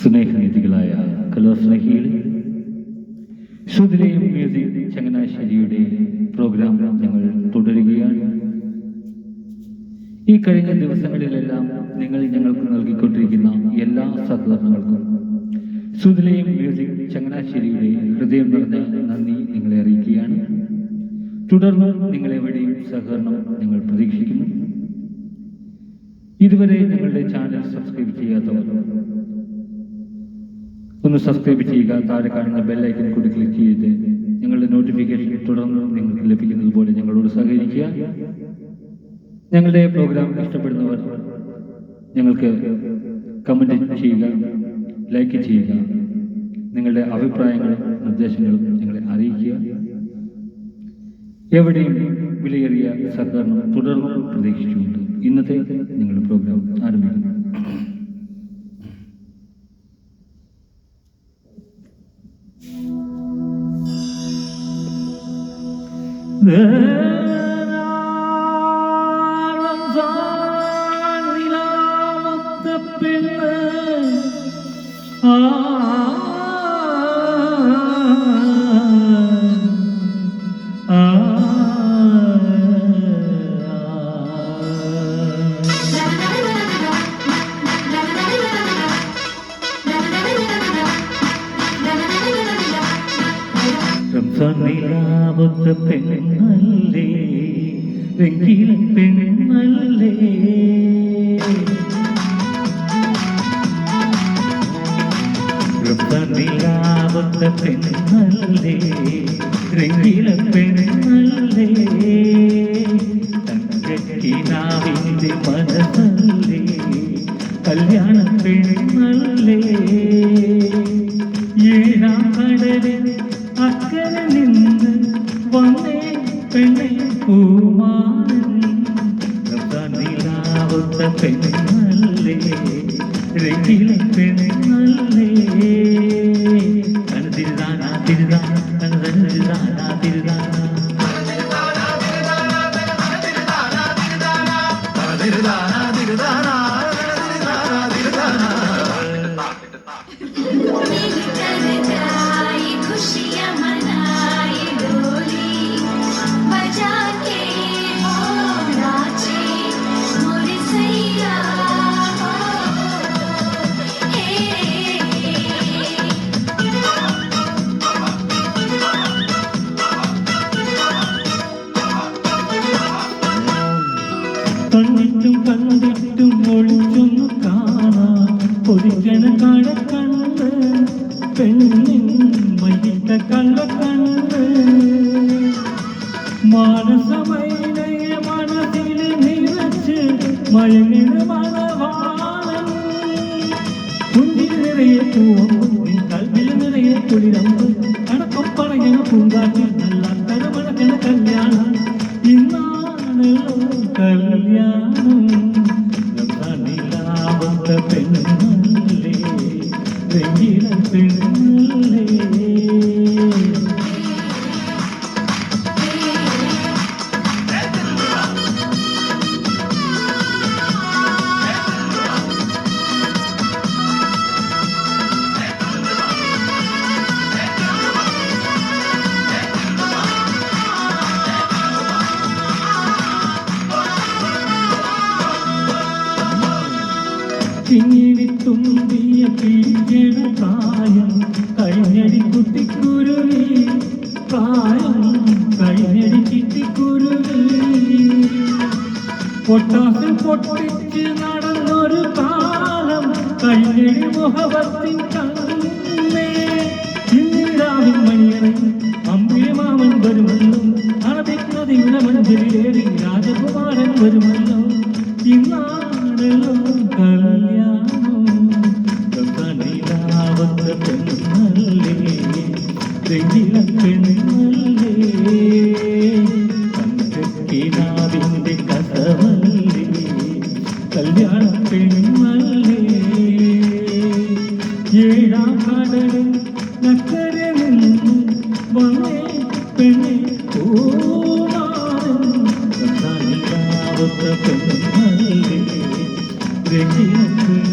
സ്നേഹനിധികളായ കലാസ്നേഹികളെ. ശ്രുതിലെയും music ചങ്ങനാശ്ശേരിയുടെ programme ഞങ്ങൾ തുടരുകയാണ്. ഈ കഴിഞ്ഞ ദിവസങ്ങളിലെല്ലാം നിങ്ങൾ ഞങ്ങൾക്ക് നൽകിക്കൊണ്ടിരിക്കുന്ന എല്ലാ സഹകരണങ്ങൾക്കും സുതിലയും മ്യൂസിക് ചങ്ങനാശ്ശേരിയുടെ ഹൃദയം നിറഞ്ഞ നന്ദി നിങ്ങളെ അറിയിക്കുകയാണ്. തുടർന്ന് നിങ്ങളെവിടെയും സഹകരണം നിങ്ങൾ പ്രതീക്ഷിക്കുന്നു. ഇതുവരെ നിങ്ങളുടെ ചാനൽ ഒന്ന് സബ്സ്ക്രൈബ് ചെയ്യുക താഴെ കാണുന്ന ബെല്ലൈക്കൻ കൂടി ക്ലിക്ക് ചെയ്ത് ഞങ്ങളുടെ നോട്ടിഫിക്കേഷൻ തുടർന്ന് നിങ്ങൾക്ക് ലഭിക്കുന്നത് പോലെ ഞങ്ങളോട് സഹകരിക്കുക. ഞങ്ങളുടെ പ്രോഗ്രാം ഇഷ്ടപ്പെടുന്നവർ ഞങ്ങൾക്ക് കമന്റ് ചെയ്യുക ലൈക്ക് ചെയ്യുക. നിങ്ങളുടെ അഭിപ്രായങ്ങളും നിർദ്ദേശങ്ങളും ഞങ്ങളെ അറിയിക്കുക. എവിടെയും വിലയേറിയ സഹകരണം തുടർന്ന് പ്രതീക്ഷിച്ചുകൊണ്ട് ഇന്നത്തെ ഞങ്ങളുടെ ആ റംസാനിലാവത്ത പെണ്ണല്ലേ? വെങ്കില പെണ്ണല്ലേ? റംസാനിലാവത്ത പെണ്ണല്ലേ? രംഗില പെണ്ണല്ലേ? തങ്കക്കിനാവിന്റെ മനസ്സല്ലേ? കല്യാണ പെണ്ണല്ലേ? ഏഴാം കടലിൽ അക്കരെ നിന്ന് വന്നേ പെണ്ണെ പൂമാറൻ നിലാവത്ത പെണ്ണല്ലേ? രംഗിലെ പെണ്ണല്ലേ? കണതിരുതാനാ തിരുതാനാ കണതരുതാനാ തിരുതാനാ തിരുതാനാ കണ്ടിട്ടും കാണാ. പൊളിക്കണ കട കണ്ട് പെണ്ണിൻ മയിട്ട കള്ള കണ്ട് മാനസമൈനയെ മനസ്സിൽ നിറച്ച് മഴങ്ങിന് മണവാളൻ. കുണ്ടിൽ നിറയെ പൂവും കൽവിൽ നിറയെ കുളിരമ്പ്. കണക്കം പറയണ പൂങ്കാറ്റിൽ നല്ല തരമണക്കണ കല്യാണം. ഇന്നാണ് കല്യാണം. വെങ്കില പെണ്ണല്ലേ കിങ്ങിണി തുമ്പിയ പിടിക്കണ പ്രായം. കഴിഞ്ഞടി കുട്ടിക്കുരുവി പ്രായം കഴിഞ്ഞടി ചിട്ടിക്കുരുവി പൊട്ടാസിൽ പൊട്ടിച്ച് നടന്നൊരു കാലം കഴിഞ്ഞടി മുഖവത്തിൻ കണ്ണേ ഇന്നിരാവിൻ മണിയറ അമ്പിളി മാമൻ വരുമല്ലോ അറബിക്കതിയുടെ മഞ്ചലിലേറി രാജകുമാരൻ വരുമല്ലോ ഇന്നാണല്ലോ മടലും നക്കരമെന്നും വന്നേ പെണ്ണെ. ഓമാനം കാവത്ത പെണ്ണല്ലേ രംഗിനത്തിൽ